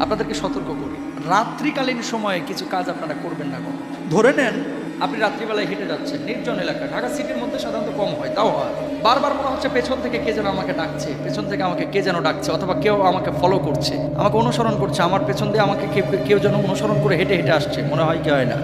আপনাদেরকে সতর্ক করি। রাত্রিকালীন সময়ে কিছু কাজ আপনারা করবেন না কখনো। ধরে নেন। আপনি রাত্রিবেলায় হেঁটে যাচ্ছেন নির্জন এলাকা। ঢাকা সিটির মধ্যে সাধারণত কম হয় তাও হয়। বারবার মনে হচ্ছে পেছন থেকে কে যেন আমাকে ডাকছে পেছন থেকে আমাকে কে যেন ডাকছে অথবা কেউ আমাকে ফলো করছে। আমাকে অনুসরণ করছে আমার পেছন দিয়ে আমাকে কেউ- কেউ যেন অনুসরণ করে হেঁটে হেঁটে আসছে মনে হয় কি হয় না?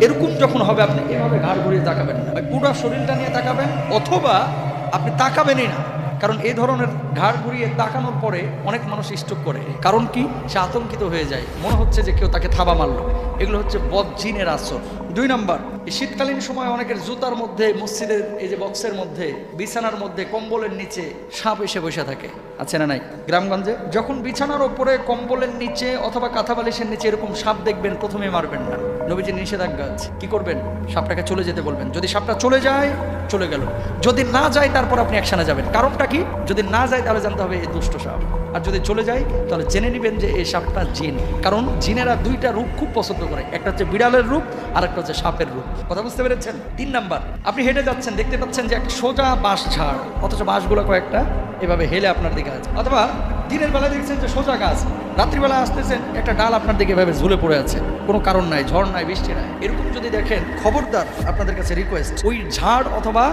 এরকম যখন হবে আপনি এভাবে ঘাড় ঘুরিয়ে তাকাবেন না। পুরো শরীরটা নিয়ে তাকাবেন অথবা আপনি তাকাবেনই না। কারণ এই ধরনের ঘাড় ঘুরিয়ে তাকানোর পরে অনেক মানুষ স্ট্রোক করে। কারণ কি? সে আতঙ্কিত হয়ে যায়। মনে হচ্ছে যে কেউ তাকে থাবা মারলো। এগুলো হচ্ছে বদজিনের আসর দুই নাম্বার, এই শীতকালীন সময় অনেকের জুতার মধ্যে মসজিদের এই যে বক্সের মধ্যে, বিছানার মধ্যে, কম্বলের নিচে সাপ এসে বসে থাকে। আছে না নাই? গ্রামগঞ্জে? যখন বিছানার ওপরে কম্বলের নিচে অথবা কাঁথা বালিশের নিচে এরকম সাপ দেখবেন, প্রথমে মারবেন না। নবীজির নিষেধাজ্ঞা আছে। কি করবেন? সাপটাকে চলে যেতে বলবেন। যদি সাপটা চলে যায়, চলে গেল। যদি না যায়, তারপর আপনি অ্যাকশনে যাবেন। কারণটা কি? যদি না যায়, তাহলে জানতে হবে এই দুষ্ট সাপ। আর যদি চলে যায়, তাহলে জেনে নেবেন যে এই সাপটা জিন। কারণ জিনেরা দুইটা রূপ খুব পছন্দ করে। একটা হচ্ছে বিড়ালের রূপ আর একটা হচ্ছে সাপের রূপ। কথা বুঝতে পেরেছেন? তিন নাম্বার, আপনি হেঁটে যাচ্ছেন, দেখতে পাচ্ছেন যে একটা সোজা বাঁশ ঝাড়, অথচ বাঁশগুলো কয়েকটা এভাবে হেলে আপনার দিকে আছে। অথবা দিনের বেলা দেখছেন যে সোজা গাছ, রাত্রিবেলা আসতেছেন, একটা ডাল আপনার দিকে এভাবে ঝুলে পড়ে আছে। কোনো কারণ নাই, ঝড় নাই, বৃষ্টি নাই। এরকম যদি দেখেন, খবরদার আপনাদের কাছে রিকোয়েস্ট ওই ঝাড় অথবা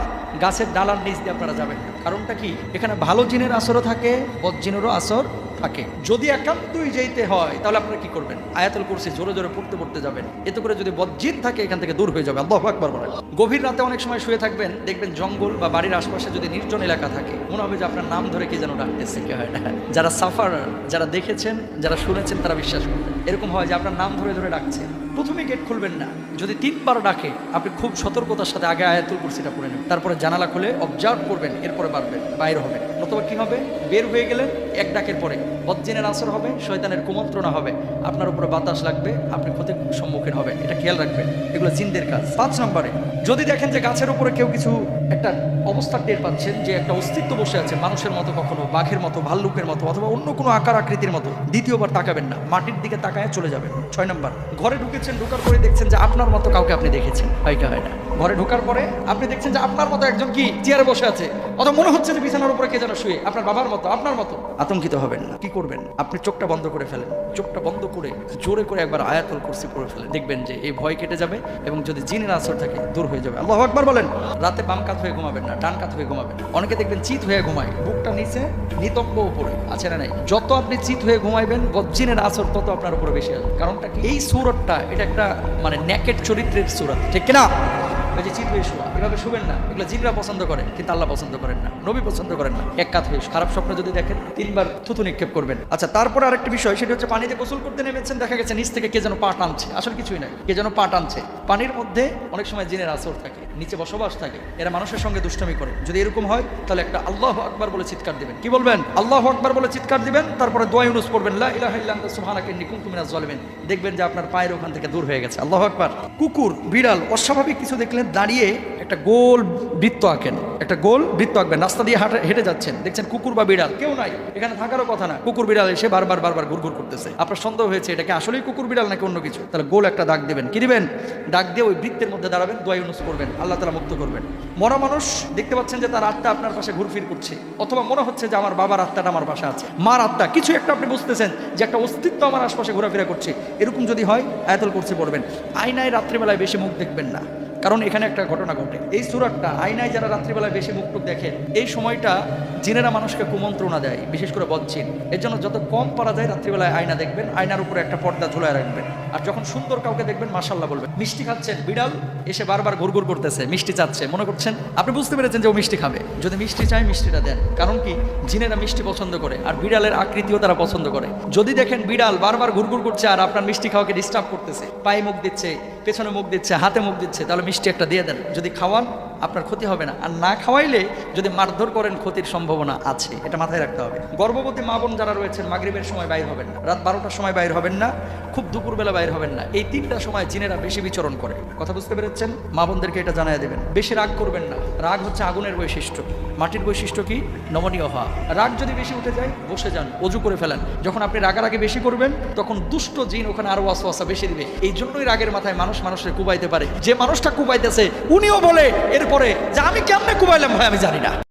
গাছের ডালার নিচ দিয়ে আপনারা যাবেন কারণটা কি? এখানে ভালো জিনের আসরও থাকে, বদ জিনেরও আসর থাকে। যদি একান্তই যেতে হয়, তাহলে আপনারা কি করবেন? আয়াতুল কুরসি জোরে জোরে পড়তে পড়তে যাবেন। এতে করে যদি বজ্জিন থাকে, এখান থেকে দূর হয়ে যাবে। আল্লাহ আকবার বলেন। গভীর রাতে অনেক সময় শুয়ে থাকবেন, দেখবেন জঙ্গল বা বাড়ির আশপাশে যদি নির্জন এলাকা থাকে, মনে হবে যে আপনার নাম ধরে কি যেন ডাকতেছে, কি হয় না। যারা সাফার, যারা দেখেছেন, যারা শুনেছেন, তারা বিশ্বাস করবেন। এরকম হয় যে আপনার নাম ধরে ধরে ডাকছে। প্রথমে গেট খুলবেন না। যদি তিনবার ডাকে, আপনি খুব সতর্কতার সাথে আগে আয়াতুল কুরসিটা পড়ে নেবেন। তারপরে জানালা খুলে অবজার্ভ করবেন, এরপরে বাড়বেন, বাইর হবেন। নতুবা কি হবে? বের হয়ে গেলেন এক ডাকের পরে। বজ্জিনের আসর হবে, শয়তানের কুমন্ত্রণা হবে। আপনার উপরে বাতাস লাগবে, আপনি ক্ষতির সম্মুখীন হবেন। এটা খেয়াল রাখবেন। এগুলো জিনদের কাজ। পাঁচ নম্বরে, যদি দেখেন যে গাছের উপরে কেউ কিছু একটা অবস্থা টের পাচ্ছেন যে একটা অস্তিত্ব বসে আছে মানুষের মতো কখনো, বাঘের মতো, ভাল্লুকের মতো, অথবা অন্য কোনো আকার আকৃতির মতো। দ্বিতীয়বার তাকাবেন না, মাটির দিকে তাকায় চলে যাবেন। ছয় নম্বর, ঘরে ঢুকেছেন, ঢুকার পরে দেখছেন যে আপনার মতো কাউকে আপনি দেখেছেন। হয় হয় না। ঘরে ঢোকার পরে আপনি দেখছেন যে আপনার মতো একজন কি? চেয়ারে বসে আছে। অথবা মনে হচ্ছে যে বিছানার উপরে কে যেন শুয়ে, আপনার বাবার মতো, আপনার মতো। আতঙ্কিত হবেন না। কি করবেন? আপনি চোখটা বন্ধ করে ফেলেন। চোখটা বন্ধ করে জোরে করে একবার আয়াতুল কুরসি পড়ে ফেলেন। দেখবেন যে এই ভয় কেটে যাবে এবং যদি জিনের আসর থাকে, দূর হয়ে যাবে। আল্লাহ একবার বলেন, রাতে বাম কাত হয়ে ঘুমাবেন না, ডান কাত হয়ে ঘুমাবেন। অনেকে দেখবেন চিত হয়ে ঘুমায়। বুকটা নিচে নিতম্ব উপরে। আছে না নাই? যত আপনি চিত হয়ে ঘুমাইবেন জিনের আসর তত আপনার উপরে বেশি আসবে। কারণটা কি? এই সুরতটা এটা একটা মানে নেকেট চরিত্রের সুরত ঠিক কিনা? ওই যে চিত হয়ে শোয়া। এভাবে শুবেন না। এগুলো জিনরা পছন্দ করে, কিন্তু আল্লাহ পছন্দ করেন না। নবী পছন্দ করেন না। এক কাত হয়ে খারাপ স্বপ্ন যদি দেখেন, তিনবার থুতু নিক্ষেপ করবেন। আচ্ছা তারপরে আরেকটি বিষয়, সেটা হচ্ছে পানিতে গোসল করতে নেমেছেন, দেখা গেছে নিচ থেকে কে যেন পা টানছে। আসলে কিছুই নাই। কে যেন পা টানছে। পানির মধ্যে অনেক সময় জিনের আসর থাকে, নিচে বসবাস থাকে। এরা মানুষের সঙ্গে দুষ্টামি করে। যদি এরকম হয়, তাহলে একটা আল্লাহ আকবার বলে চিৎকার দিবেন। কি বলবেন? আল্লাহ আকবার বলে চিৎকার দিবেন, তারপরে দোয়া ইউনুস পড়বেন, লা দেখবেন যে আপনার পায়ের ওখান থেকে দূর হয়ে গেছে। আল্লাহ আকবার। কুকুর, বিড়াল, অস্বাভাবিক কিছু দেখলে দাঁড়িয়ে একটা গোল বৃত্ত আঁকেন, একটা গোল বৃত্ত আঁকবেন, রাস্তা দিয়ে হাঁটে, হেঁটে যাচ্ছেন, দেখছেন কুকুর বা বিড়াল, কেউ নাই, এখানে থাকারও কথা না, কুকুর বিড়াল এসে বারবার বারবার ঘুরঘুর করতেছে। আপনার সন্দেহ হয়েছে এটাকে আসলেই কুকুর বিড়াল নাকি অন্য কিছু? তাহলে গোল একটা দাগ দেবেন, কি দিবেন? দাগ দিয়ে ওই বৃত্তের মধ্যে দাঁড়াবেন, দোয়া ইউনুস করবেন, আল্লাহ তালা মুক্ত করবেন। মরা মানুষ, দেখতে পাচ্ছেন যে তার আত্মা আপনার পাশে ঘুরফির করছে, অথবা মনে হচ্ছে যে আমার বাবার আত্মাটা আমার পাশে আছে। মার আত্মা, কিছু একটা আপনি বুঝতেছেন যে একটা অস্তিত্ব আমার আশপাশে ঘোরাফেরা করছে, এরকম যদি হয়, আয়াতল করছে পড়বেন। আয়নায় রাত্রিবেলায় বেশি মুখ দেখবেন না। কারণ এখানে একটা ঘটনা ঘটে। এই সুরাটটা আয়নায় যারা রাত্রিবেলায় বেশি মুখ টুক দেখেন, এই সময়টা জিনেরা মানুষকে কুমন্ত্রণা দেয়, বিশেষ করে বচ্ছিন এর জন্য যত কম পারা যায় রাত্রিবেলায় আয়না দেখবেন, আয়নার উপরে একটা পর্দা ঝুলায় রাখবেন। আর যখন সুন্দর কাউকে দেখবেন মাসাল্লাহ বলবেন, মিষ্টি খাচ্ছেন? বিড়াল এসে বারবার ঘুরঘুর করতেছে, মিষ্টি চাচ্ছে, মনে করছেন, আপনি বুঝতে পেরেছেন যে ও মিষ্টি খাবে। যদি মিষ্টি চায়, মিষ্টিটা দেন। কারণ কি? জিনেরা মিষ্টি পছন্দ করে, আর বিড়ালের আকৃতিও তারা পছন্দ করে। যদি দেখেন বিড়াল বারবার ঘুরঘুর করছে আর আপনার মিষ্টি খাওয়াকে ডিস্টার্ব করতেছে, পায়ে মুখ দিচ্ছে, পেছনে মুখ দিচ্ছে, হাতে মুখ দিচ্ছে, তাহলে মিষ্টি একটা দিয়ে দেন। যদি খাওয়ান আপনার ক্ষতি হবে না। আর না খাওয়াইলে যদি মারধর করেন, ক্ষতির সম্ভাবনা আছে। এটা মাথায় রাখতে হবে। গর্ভবতী মা বোন যারা রয়েছেন, মাগরিবের সময় বাইর হবেন না। রাত বারোটার সময় বাইর হবেন না। খুব দুপুরবেলা বাইর হবেন না। এই তিনটা সময় জিনেরা বেশি বিচরণ করে। কথা বুঝতে পেরেছেন? মা বোনদেরকে এটা জানাই দেবেন। বেশি রাগ করবেন না। রাগ হচ্ছে আগুনের বৈশিষ্ট্য। মাটির বৈশিষ্ট্য কি? নমনীয় হওয়া। রাগ যদি বেশি উঠে যায়, বসে যান, অজু করে ফেলেন। যখন আপনি রাগারাগি বেশি করবেন, তখন দুষ্ট জিন ওখানে আরও ওয়াসওয়াসা বেশি দিবে। এই জন্যই রাগের মাথায় মানুষ মানুষের কুবাইতে পারে। যে মানুষটা কুবাইতেছে, উনিও বলে এরপরে যে আমি কেমনে কুবাইলাম ভাই আমি জানি না।